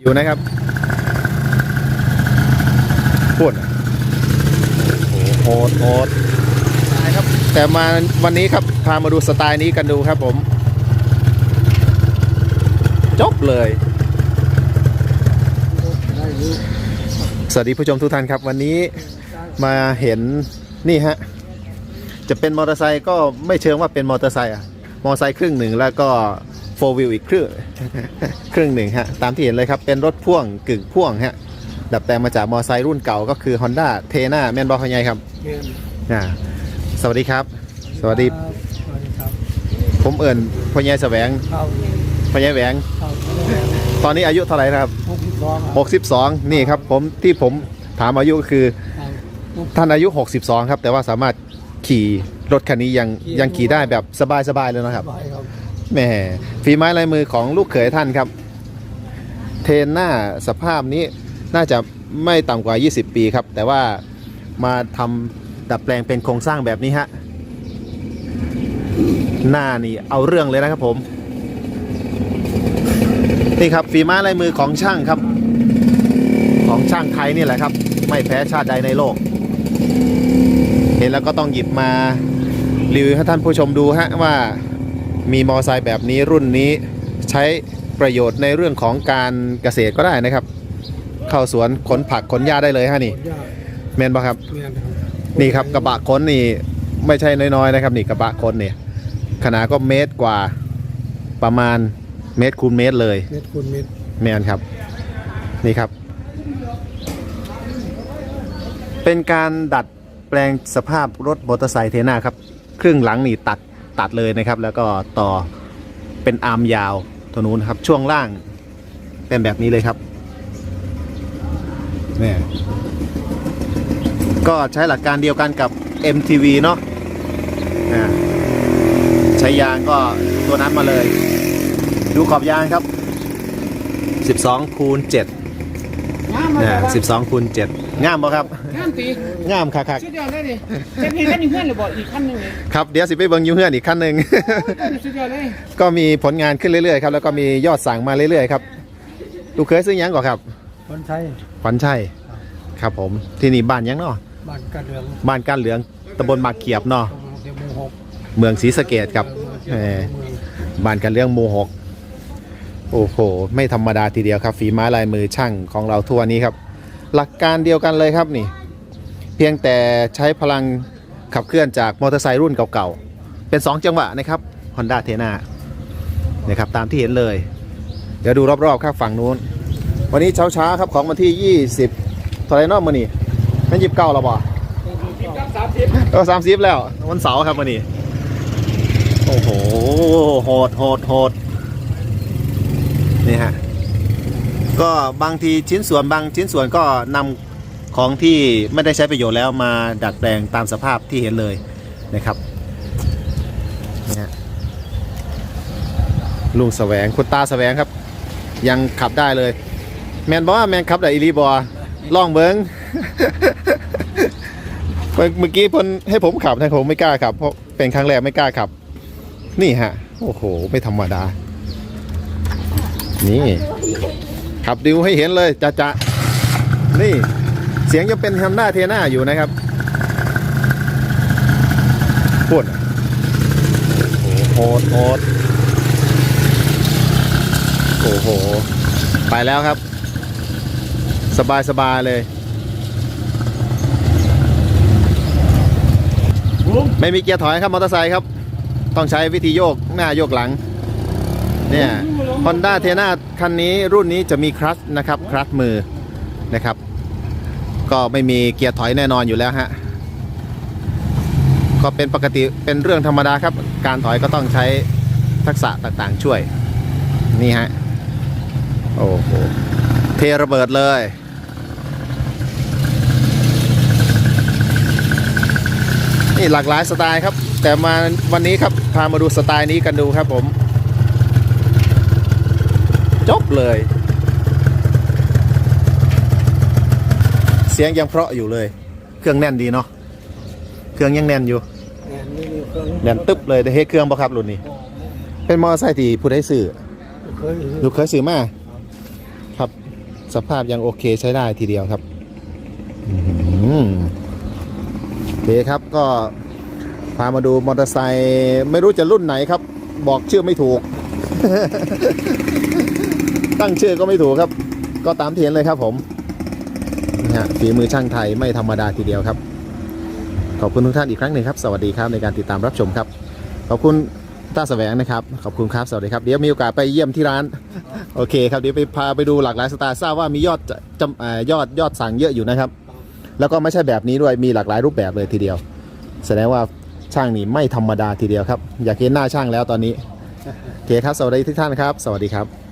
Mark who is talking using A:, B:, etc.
A: อยู่นะครับพูดโอ้โหโหดโหดใช่ครับ แต่มาวันนี้ครับ พามาดูสไตล์นี้กันดูครับผม จบเลย สวัสดีผู้ชมทุกท่านครับ วันนี้มาเห็นนี่ฮะ จะเป็นมอเตอร์ไซค์ก็ไม่เชิงว่าเป็นมอเตอร์ไซค์อะมอเตอร์ไซค์ครึ่งหนึ่งแล้วก็ โฟวิลอีกครึ่งครึ่งหนึ่งฮะตามที่เห็นเลยครับเป็นรถพ่วงกึ่งพ่วงฮะดัดแปลงมาจากมอเตอร์ไซค์รุ่นเก่าก็คือ Honda เทน่าแมนบอลพญายครับอ่าสวัสดีครับ สวัสดี
B: สวัสดีครับ
A: ผมเอิ่นพญายแสวง
B: เข้า
A: พญายแหวง
B: เข้า
A: ตอนนี้อายุเท่าไหร่ครับ
B: หกสิบสองครับ
A: 62 นี่ครับผมที่ผมถามอายุก็คือ
B: ครับ
A: ท่านอายุ 62 ครับ แต่ว่าสามารถขี่รถคันนี้ยังยังขี่ได้แบบสบายๆเลยนะครับ
B: ไปครับ
A: แหม่ฝีไม้ลายมือของลูกเขยท่านครับ เทนหน้าสภาพนี้น่าจะไม่ต่ำกว่า 20 ปีครับ แต่ว่ามาทำดัดแปลงเป็นโครงสร้างแบบนี้ฮะหน้านี่เอาเรื่องเลยนะครับผม นี่ครับฝีไม้ลายมือของช่างครับ ของช่างไทยนี่แหละครับ ไม่แพ้ชาติใดในโลก เห็นแล้วก็ต้องหยิบมารีวิวให้ท่านผู้ชมดูฮะว่า มีมอไซค์แบบนี้รุ่นนี้ใช้ประโยชน์ในเรื่องของการเกษตรก็ได้นะครับ เข้าสวนขนผักขนหญ้าได้เลยฮะนี่
B: ขนยาก
A: แมนปะครับ
B: เมียนครับ
A: นี่ครับกระบะขนนี่ไม่ใช่น้อยๆนะครับ นี่กระบะขนเนี่ยขนาดก็เมตรกว่าประมาณเมตรคูณเมตรเลย
B: เม็ดคูณเม็ด
A: แมนครับ นี่ครับ เป็นการดัดแปลงสภาพรถมอเตอร์ไซค์เทน่าครับ ครึ่งหลังนี่ตัด ตัดเลยนะครับ แล้วก็ต่อเป็นอาร์มยาวตัวนู้นครับ ช่วงล่างเป็นแบบนี้เลยครับนี่ก็ใช้หลักการเดียวกันกับ MTV เนาะอ่าใช้ยางก็ตัวนั้นมาเลย ดูขอบยางครับ 12คูณ7
B: งามมา
A: เนี่ย
B: กครับ
A: 12คูณ7งามบ่ครับ
B: งามตี
A: งามคัก
B: สุดยอดเลยดิจะมีกันอยู่เพื่อนหรือบ่อีกขั้นหนึ่งเลย
A: ๆครับเดี๋ยวสิไปเบิ่งอยูเฮือนอีกขั้นหนึ่ง
B: สุดยอดเลย
A: ก็มีผลงานขึ้นเรื่อยๆครับแล้วก็มียอดสั่งมาเรื่อยๆครับลูกเคยซื้อหยังก่อนครับ
B: คนไทย
A: ขวัญชัยครับผมที่นี่บ้านหยังเนาะ
B: บ้านกระเดือง
A: บ้านก้านเหลืองตำบลบากเขียบเนาะ
B: ตรงเดียวหมู่หก
A: เมืองศรีสะเกดครับ
B: เอ
A: เอ
B: อ
A: อบ้านกันเรื่องหมู่หกโอ้โหไม่ธรรมดาทีเดียวครับฝีไม้ลายมือช่างของเราทั่วนี้ครับ หลักการเดียวกันเลยครับนี่เพียงแต่ใช้พลังขับเคลื่อนจากมอเตอร์ไซค์รุ่นเก่าๆ เป็น 2 จังหวะนะครับ Honda t e n a นะครับตามที่เห็นเลย เดี๋ยวดูรอบๆครับฝั่งนู้น วันนี้เช้าๆครับของวันที่ 20ท่าไหรเนอกมานี่นั่นยิบเก้าแล้วบ่
B: สามสิบ
A: สามสิบแล้ววันเสาร์ครับวันนี้ โอ้โหโหดโหดโหดนี่ฮะก็บางทีชิ้นส่วนบางชิ้นส่วนก็นำ ของที่ไม่ได้ใช้ประโยชน์แล้วมาดัดแปลงตามสภาพที่เห็นเลยนะครับนี่ฮะลุงแสวงคุณตาแสวงครับ ยังขับได้เลย แมนบอกว่าแมนขับได้อีรีบอล่องเบิงเมื่อกี้พนให้ผมขับนะผมไม่กล้าขับเพราะเป็นครั้งแรกไม่กล้าขับ นี่ฮะ โอ้โห ไม่ธรรมดา นี่ ขับดิวให้เห็นเลยจะจะนี่ เสียงยังเป็นฮัมด้าเทน่าอยู่นะครับพูดโอ้โหโหดโอ้โห ไปแล้วครับ สบายสบายเลย ไม่มีเกียร์ถอยครับมอเตอร์ไซค์ครับ ต้องใช้วิธีโยกหน้าโยกหลัง เนี่ย Honda t e n a คันนี้รุ่นนี้จะมีคลัตช์นะครับ คลัตช์มือนะครับ ก็ไม่มีเกียร์ถอยแน่นอนอยู่แล้วฮะก็เป็นปกติเป็นเรื่องธรรมดาครับ การถอยก็ต้องใช้ทักษะต่างๆช่วย นี่ฮะ โอ้โห เทระเบิดเลย นี่หลากหลายสไตล์ครับ แต่มาวันนี้ครับ พามาดูสไตล์นี้กันดูครับผม จบเลย สียงยังเพราะอยู่เลย เครื่องแน่นดีเนาะเครื่องยังแน่นอยู่
B: แน่นนี่มีเครื่อง
A: แน่นตึ๊บเลยได้เฮ็ดเครื่องบ่ครับรุ่นนี้ เป็นมอเตอร์ไซค์ที่ผู้ได้ซื้อ
B: เคย
A: ลูกเคยซื้อมาครับ สภาพยังโอเคใช้ได้ทีเดียวครับอื้อหือโอเคครับก็พามาดูมอเตอร์ไซค์ไม่รู้จะรุ่นไหนครับ บอกชื่อไม่ถูก ตั้งชื่อก็ไม่ถูกครับ ก็ตามที่เห็นเลยครับผม ฮะฝีมือช่างไทยไม่ธรรมดาทีเดียวครับ ขอบคุณทุกท่านอีกครั้งหนึ่งครับ สวัสดีครับในการติดตามรับชมครับ ขอบคุณต้าแสวงนะครับ ขอบคุณครับ สวัสดีครับ เดี๋ยวมีโอกาสไปเยี่ยมที่ร้าน โอเคครับ เดี๋ยวไปพาไปดูหลากหลายสไตล์ทราบว่ามียอดจะจำเอ่อยอดยอดสั่งเยอะอยู่นะครับ แล้วก็ไม่ใช่แบบนี้ด้วย มีหลากหลายรูปแบบเลยทีเดียว แสดงว่าช่างนี่ไม่ธรรมดาทีเดียวครับ อยากเห็นหน้าช่างแล้วตอนนี้โอเคครับ สวัสดีทุกท่านครับ สวัสดีครับ